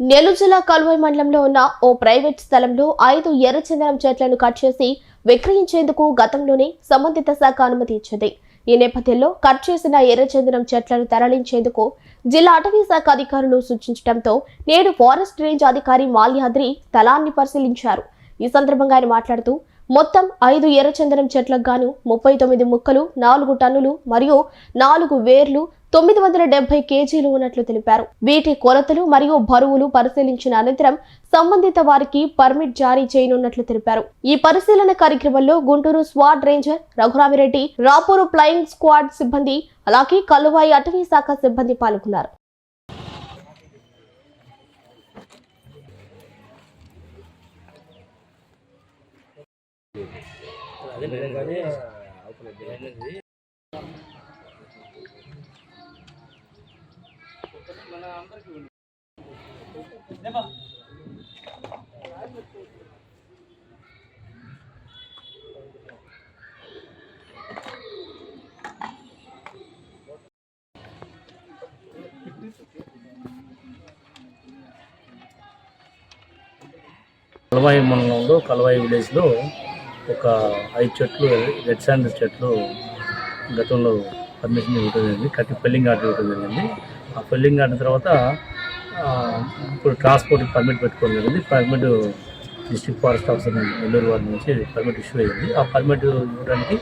నెల్లూరు జిల్లా కల్వాయి మండలంలో ఉన్న ఓ ప్రైవేట్ స్థలంలో ఐదు ఎర్రచందనం చెట్లను కట్ చేసి విక్రయించేందుకు గతంలోనే సంబంధిత శాఖ అనుమతి ఇచ్చింది. ఈ నేపథ్యంలో కట్ చేసిన ఎర్రచందనం చెట్లను తరలించేందుకు జిల్లా అటవీ శాఖ అధికారులు సూచించడంతో నేడు ఫారెస్ట్ రేంజ్ అధికారి మాల్యాద్రి స్థలాన్ని పరిశీలించారు. ఈ సందర్భంగా ఆయన మాట్లాడుతూ మొత్తం ఐదు ఎర్రచందనం చెట్లకు గాను ముప్పై తొమ్మిది ముక్కలు నాలుగు టన్నులు మరియు నాలుగు వేర్లు తొమ్మిది వందల డెబ్బై కేజీలు ఉన్నట్లు తెలిపారు. వీటి కొలతలు మరియు బరువులు పరిశీలించిన అనంతరం సంబంధిత వారికి పర్మిట్ జారీ చేయనున్నట్లు తెలిపారు. ఈ పరిశీలన కార్యక్రమంలో Guntur squad ranger Raghuramireddy Rapur flying squad సిబ్బంది అలాగే కల్లువాయి అటవీ శాఖ సిబ్బంది పాల్గొన్నారు. కలవాయి మండలంలో కలవాయి విలేజ్లో ఒక ఐదు చెట్లు రెడ్ శాండ్ చెట్లు గతంలో పర్మిషన్ ఇవ్వడం జరిగింది. కట్టి పెళ్ళింగ్ ఆర్డర్ ఇవ్వడం జరిగింది. ఆ పెళ్ళింగ్ ఆర్డర్ తర్వాత ఇప్పుడు ట్రాన్స్పోర్ట్ పర్మిట్ పెట్టుకోవడం జరిగింది. Permit district forest officer Nellore వారి నుంచి పర్మిట్ ఇష్యూ అయ్యింది ఆ పర్మిట్ ఇవ్వడానికి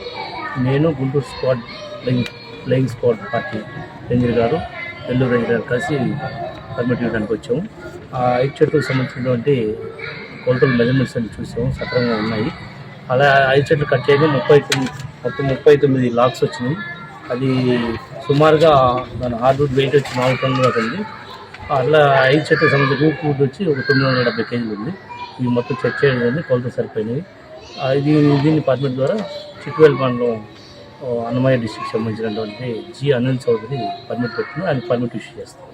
నేను Guntur squad playing playing squad party ranger గారు నెల్లూరు రేంజర్ గారు కలిసి పర్మిట్ ఇవ్వడానికి వచ్చాము. ఆ ఐదు చెట్లకు సంబంధించినటువంటి కొలతలు మెజర్మెంట్స్ అని చూసాము. సక్రమంగా ఉన్నాయి. అలా ఐదు చెట్లు కట్ చేయడం ముప్పై తొమ్మిది మొత్తం ముప్పై తొమ్మిది లాక్స్ వచ్చినాయి. అది సుమారుగా దాని హార్డ్వుడ్ వెయిట్ వచ్చి నాలుగు టన్నులు అవుతుంది. అట్లా ఐదు చెట్లు సంబంధించి రూట్ వుడ్ వచ్చి ఒక తొమ్మిది వందల డెబ్బై కేజీలు ఉంది. ఇవి మొత్తం చెక్ చేయడం జరిగింది కొలతలు సరిపోయినాయి. ఇది దీన్ని పర్మిట్ ద్వారా చిట్టువేల్ మండలం అన్నమయ్య డిస్ట్రిక్ట్ సంబంధించినటువంటి జి అనిల్ చౌదరి పర్మిట్ పెట్టిన ఆయన పర్మిట్ ఇష్యూ చేస్తారు.